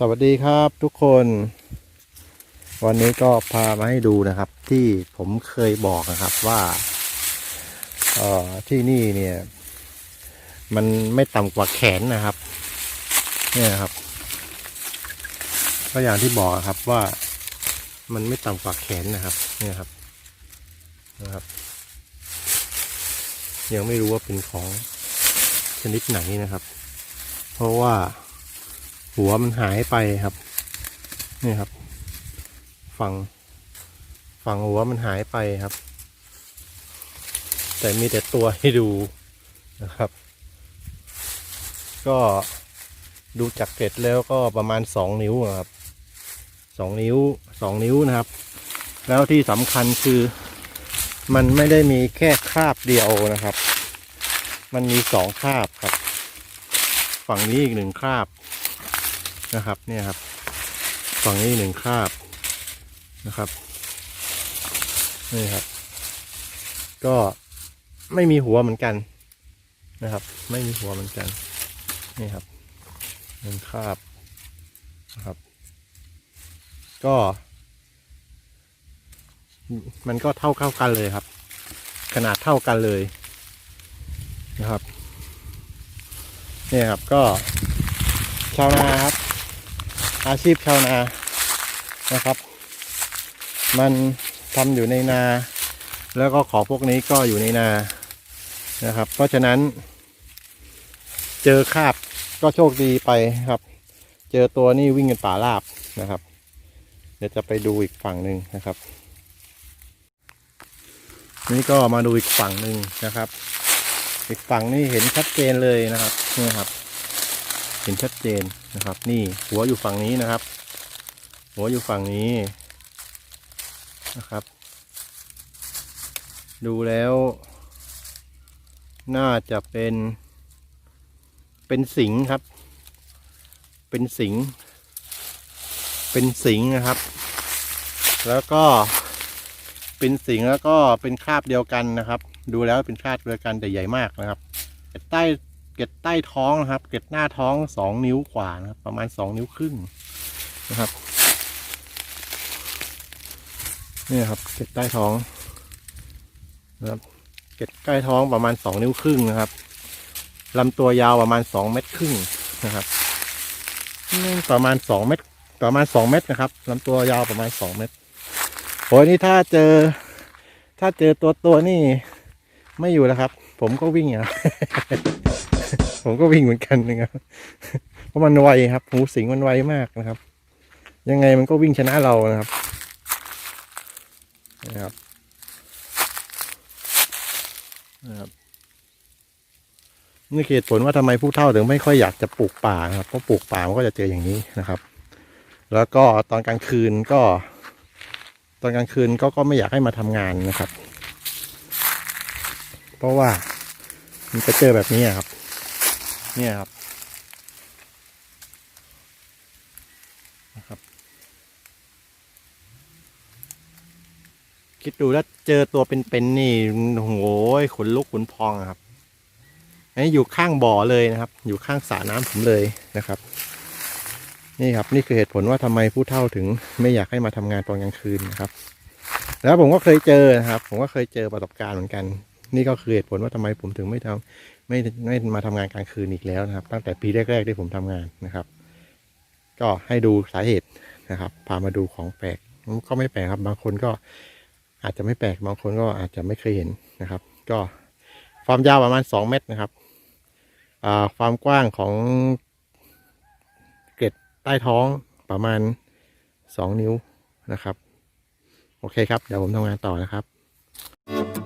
สวัสดีครับทุกคน วันนี้ก็พามาให้ดูนะครับ ที่ผมเคยบอกนะครับว่าเอ่อที่นี่เนี่ย มันไม่ต่ำกว่าแขนนะครับ เนี่ยครับ ก็อย่างที่บอกครับว่ามันไม่ต่ำกว่าแขนนะครับ เนี่ยครับนะครับ ยังไม่รู้ว่าเป็นของชนิดไหนนะครับ เพราะว่า หัวมันหายไปครับ นี่ครับ ฝั่งฝั่งหัวมันหายไปครับ แต่มีแต่ตัวให้ดูนะครับ ก็ดูจากเกร็ดแล้วก็ประมาณสองนิ้วครับสองนิ้วสองนิ้วนะครับ แล้วที่สำคัญคือมันไม่ได้มีแค่คราบเดียวนะครับ มันมีสองคราบครับ ฝั่งนี้อีกหนึ่งคราบ นะครับเนี่ยครับ ฝั่งนี้หนึ่งคาบนะครับนี่ครับ ก็ไม่มีหัวเหมือนกันนะครับ ไม่มีหัวเหมือนกันนี่ครับหนึ่งคาบนะครับ ก็ มันก็เท่าเข้ากันเลยครับ ขนาดเท่ากันเลยนะครับนี่ครับก็ชาวนาครับ อาชีพชาวนานะครับ มันทำอยู่ในนา แล้วก็ของพวกนี้ก็อยู่ในนานะครับ เพราะฉะนั้น เจอคาบก็โชคดีไปครับ เจอตัวนี่วิ่งกันป่าราบนะครับ เดี๋ยวจะไปดูอีกฝั่งหนึ่งนะครับ นี่ก็มาดูอีกฝั่งหนึ่งนะครับ อีกฝั่งนี่เห็นชัดเจนเลยนะครับนี่ครับ เห็นชัดเจน นะครับ นี่หัวอยู่ฝั่งนี้นะครับ หัวอยู่ฝั่งนี้นะครับ ดูแล้ว น่าจะเป็น เป็นสิงครับ เป็นสิง เป็นสิงนะครับ แล้วก็เป็นสิงแล้วก็เป็นคราบเดียวกันนะครับ ดูแล้วเป็นคราบเดียวกันแต่ใหญ่มากนะครับแต่ใต้ เกล็ดใต้ท้องนะครับ เกล็ดหน้าท้องสองนิ้วกว่านะครับ ประมาณสองนิ้วครึ่งนะครับนี่ครับ เกล็ดใต้ท้องนะครับ เกล็ดใต้ท้องประมาณสองนิ้วครึ่งนะครับลำตัวยาวประมาณสองเมตรครึ่งนะครับนี่ประมาณสองเมตรประมาณสองเมตรนะครับลำตัวยาวประมาณสองเมตรโอ้ยนี่ถ้าเจอ ถ้าเจอตัวตัวนี่ ไม่อยู่แล้วครับ ผมก็วิ่งอะ ผมก็วิ่งเหมือนกันนะครับเพราะมันไวครับหูสิงมันไวมากนะครับ ยังไงมันก็วิ่งชนะเรานะครับนะครับนะครับนี่เหตุผลว่าทำไมผู้เฒ่าถึงไม่ค่อยอยากจะปลูกป่านะครับเพราะปลูกป่ามันก็จะเจออย่างนี้นะครับ แล้วก็ตอนกลางคืนก็ ตอนกลางคืนก็ก็ไม่อยากให้มาทำงานนะครับ เพราะว่ามันจะเจอแบบนี้ครับ เนี่ยครับนะครับ คิดดูแล้วเจอตัวเป็นๆนี่โอ้โหขนลุกขนพองครับอันนี้อยู่ข้างบ่อเลยนะครับ อยู่ข้างสระน้ำผมเลยนะครับ นี่ครับนี่คือเหตุผลว่าทำไมผู้เฒ่าถึง ไม่อยากให้มาทำงานตอนกลางคืนนะครับ แล้วผมก็เคยเจอนะครับ ผมก็เคยเจอประสบการณ์เหมือนกัน นี่ก็คือเหตุผลว่าทำไมผมถึงไม่ทำไม่ไม่มาทำงานกลางคืนอีกแล้วนะครับ ตั้งแต่ปีแรกๆที่ผมทำงานนะครับ ก็ให้ดูสาเหตุนะครับ พามาดูของแปลกก็ไม่แปลกครับ บางคนก็อาจจะไม่แปลกบางคนก็อาจจะไม่เคยเห็นนะครับ ก็ความยาวประมาณสองเมตรนะครับความกว้างของเกล็ดใต้ท้องประมาณสองนิ้วนะครับ โอเคครับ เดี๋ยวผมทำงานต่อนะครับ